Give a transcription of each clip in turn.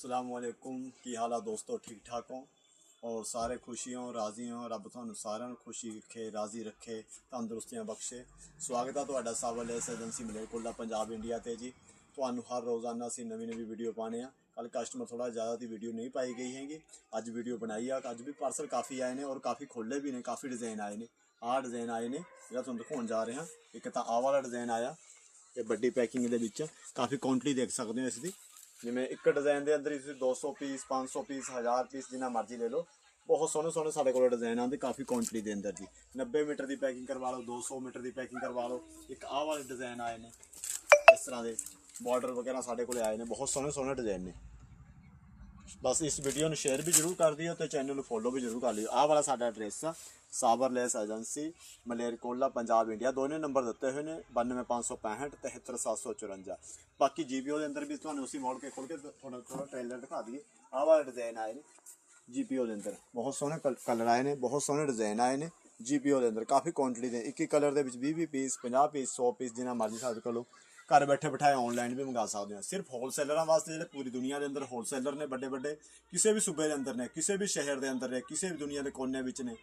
ਅਸਲਾਮੁਅਲੈਕੁਮ ਕੀ ਹਾਲ ਆ ਦੋਸਤੋ? ਠੀਕ ਠਾਕ ਹੋ? ਔਰ ਸਾਰੇ ਖੁਸ਼ੀ ਹੋ ਰਾਜ਼ੀ ਹੋ? ਰੱਬ ਤੁਹਾਨੂੰ ਸਾਰਿਆਂ ਨੂੰ ਖੁਸ਼ੀ ਰੱਖੇ, ਰਾਜ਼ੀ ਰੱਖੇ, ਤੰਦਰੁਸਤੀਆਂ ਬਖਸ਼ੇ। ਸਵਾਗਤ ਆ ਤੁਹਾਡਾ ਸਾਵਲ S agency Malerkotla Punjab India ਤੇ ਜੀ। ਤੁਹਾਨੂੰ ਹਰ ਰੋਜ਼ਾਨਾ ਅਸੀਂ ਨਵੀਂ ਨਵੀਂ ਵੀਡੀਓ ਪਾਣੇ ਆ ਕੱਲ ਕਸਟਮਰ ਥੋੜਾ ਜ਼ਿਆਦਾ ਦੀ ਵੀਡੀਓ ਨਹੀਂ ਪਾਈ ਗਈ ਹੈਗੀ। ਅੱਜ ਵੀਡੀਓ ਬਣਾਈ ਆ। ਅੱਜ ਵੀ ਪਾਰਸਲ ਕਾਫੀ ਆਏ ਨੇ ਔਰ ਕਾਫੀ ਖੋਲੇ ਵੀ ਨੇ, ਕਾਫੀ ਡਿਜ਼ਾਈਨ ਆਏ ਨੇ। ਆਹ ਡਿਜ਼ਾਈਨ ਆਏ ਨੇ, ਜਿਹੜਾ ਤੁਹਾਨੂੰ ਦਿਖਾਉਣ ਜਾ ਰਹੇ। ਹਾਂ ਇੱਕ ਤਾਂ ਆਹ ਵਾਲਾ ਡਿਜ਼ਾਈਨ ਆਇਆ। ਇਹ ਵੱਡੀ ਪੈਕਿੰਗ ਦੇ ਵਿੱਚ। ਕਾਫੀ ਕੁਆਂਟੀਟੀ ਦੇਖ ਸਕਦੇ ਹੋ ਇਸ ਦੀ। ਜਿਵੇਂ ਇੱਕ ਡਿਜ਼ਾਈਨ ਦੇ ਅੰਦਰ ਹੀ ਤੁਸੀਂ 200 ਪੀਸ 500 ਪੀਸ 1000 ਪੀਸ ਜਿੰਨਾ ਮਰਜ਼ੀ ਲੈ ਲਓ। ਬਹੁਤ ਸੋਹਣੇ ਸੋਹਣੇ ਸਾਡੇ ਕੋਲ ਡਿਜ਼ਾਈਨ ਆਉਂਦੇ, ਕਾਫੀ ਕੁਆਂਟੀਟੀ ਦੇ ਅੰਦਰ ਜੀ। 90 ਮੀਟਰ ਦੀ ਪੈਕਿੰਗ ਕਰਵਾ ਲਓ 200 ਮੀਟਰ ਦੀ ਪੈਕਿੰਗ ਕਰਵਾ ਲਓ। ਇੱਕ ਆਹ ਵਾਲੇ ਡਿਜ਼ਾਈਨ ਆਏ ਨੇ। ਇਸ ਤਰ੍ਹਾਂ ਦੇ ਬਾਰਡਰ ਵਗੈਰਾ ਸਾਡੇ ਕੋਲ ਆਏ ਨੇ। ਬਹੁਤ ਸੋਹਣੇ ਸੋਹਣੇ ਡਿਜ਼ਾਈਨ ਨੇ। ਬਸ ਇਸ ਵੀਡੀਓ ਨੂੰ ਸ਼ੇਅਰ ਵੀ ਜਰੂਰ ਕਰ ਦਿਓ ਤੇ ਚੈਨਲ ਨੂੰ ਫੋਲੋ ਵੀ ਜਰੂਰ ਕਰ ਲਿਓ। ਆਹ ਵਾਲਾ ਸਾਡਾ ਐਡਰੈਸ ਆ ਸਾਬਰਲੈਸ ਏਜੰਸੀ ਮਲੇਰਕੋਲਾ ਪੰਜਾਬ ਇੰਡੀਆ ਦੋਨੇ ਨੰਬਰ ਦਿੱਤੇ ਹੋਏ ਨੇ 92565 73754 ਬਾਕੀ ਜੀਪੀਓ ਦੇ ਅੰਦਰ ਵੀ ਤੁਹਾਨੂੰ ਅਸੀਂ ਮੋੜ ਕੇ ਖੋਲ ਕੇ ਥੋੜਾ ਥੋੜਾ ਟ੍ਰੇਲਰ ਦਿਖਾ ਦਈਏ। ਆਹ ਵਾਲਾ ਡਿਜ਼ਾਈਨ ਆਏ ਨੇ ਜੀਪੀਓ ਦੇ ਅੰਦਰ। ਬਹੁਤ ਸੋਹਣੇ ਕਲਰ ਆਏ ਨੇ, ਬਹੁਤ ਸੋਹਣੇ ਡਿਜ਼ਾਈਨ ਆਏ ਨੇ ਜੀਪੀਓ ਦੇ ਅੰਦਰ। ਕਾਫੀ ਕੁਆਂਟੀਟੀ ਦੇ ਇੱਕ ਇੱਕ ਕਲਰ ਦੇ ਵਿੱਚ 20 20 ਪੀਸ 50 ਪੀਸ 100 ਪੀਸ ਜਿੰਨਾ ਮਰਜ਼ੀ ਸਾਡੇ ਕੋਲੋਂ ਘਰ ਬੈਠੇ ਬਿਠਾਏ ਆਨਲਾਈਨ ਵੀ ਮੰਗਾ ਸਕਦੇ ਹਾਂ। ਸਿਰਫ ਹੋਲਸੇਲਰਾਂ ਵਾਸਤੇ ਜਿਹੜੇ ਪੂਰੀ ਦੁਨੀਆ ਦੇ ਅੰਦਰ ਹੋਲਸੇਲਰ ਨੇ ਵੱਡੇ ਵੱਡੇ ਕਿਸੇ ਵੀ ਸੂਬੇ ਦੇ ਅੰਦਰ ਨੇ, ਕਿਸੇ ਵੀ ਸ਼ਹਿਰ ਦੇ ਅੰਦਰ ਨੇ, ਕਿਸੇ ਵੀ ਦੁਨੀਆ ਦੇ ਕੋਨੇ ਵਿੱਚ ਨੇ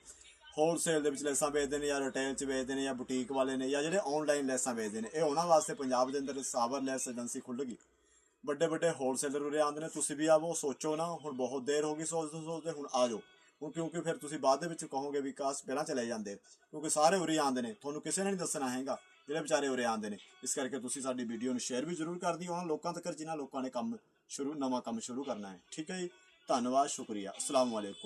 ਹੋਲਸੇਲ ਦੇ ਵਿੱਚ ਲੈਸਾਂ ਵੇਚਦੇ ਨੇ ਜਾਂ ਰਿਟੇਲ 'ਚ ਵੇਚਦੇ ਨੇ ਜਾਂ ਬੁਟੀਕ ਵਾਲੇ ਨੇ ਜਾਂ ਜਿਹੜੇ ਆਨਲਾਈਨ ਲੈਸਾਂ ਵੇਚਦੇ ਨੇ, ਇਹ ਉਹਨਾਂ ਵਾਸਤੇ ਪੰਜਾਬ ਦੇ ਅੰਦਰ ਸਾਬਰ ਲੈਸ ਏਜੰਸੀ ਖੁੱਲ੍ਹ ਗਈ। ਵੱਡੇ ਵੱਡੇ ਹੋਲਸੇਲਰ ਉਰੇ ਆਉਂਦੇ ਨੇ, ਤੁਸੀਂ ਵੀ ਆਵੋ, ਸੋਚੋ ਨਾ, ਹੁਣ ਬਹੁਤ ਦੇਰ ਹੋ ਗਈ ਸੋਚਦੇ ਸੋਚਦੇ ਹੁਣ ਆ ਜਾਓ। ਹੁਣ ਕਿਉਂਕਿ ਫਿਰ ਤੁਸੀਂ ਬਾਅਦ ਦੇ ਵਿੱਚ ਕਹੋਗੇ ਵੀ ਕਾਸ਼ ਪਹਿਲਾਂ ਚਲੇ ਜਾਂਦੇ, ਕਿਉਂਕਿ ਸਾਰੇ ਉਰੇ ਆਉਂਦੇ ਨੇ, ਤੁਹਾਨੂੰ ਕਿਸੇ ਨੇ ਨਹੀਂ ਦੱਸਣਾ ਹੈਗਾ। ਜਿਹੜੇ ਵਿਚਾਰੇ ਉਰੇ ਆਉਂਦੇ ਨੇ। ਇਸ ਕਰਕੇ ਤੁਸੀਂ ਸਾਡੀ ਵੀਡੀਓ ਨੂੰ ਸ਼ੇਅਰ ਵੀ ਜ਼ਰੂਰ ਕਰ ਦਿਓ। ਉਹਨਾਂ ਲੋਕਾਂ ਤੱਕ ਜਿਨ੍ਹਾਂ ਲੋਕਾਂ ਨੇ ਕੰਮ ਸ਼ੁਰੂ, ਨਵਾਂ ਕੰਮ ਸ਼ੁਰੂ ਕਰਨਾ ਹੈ। ਠੀਕ ਹੈ ਜੀ? ਧੰਨਵਾਦ, ਸ਼ੁਕਰੀਆ। ਅਸਲਾਮ ਵਾਲੇਕੁਮ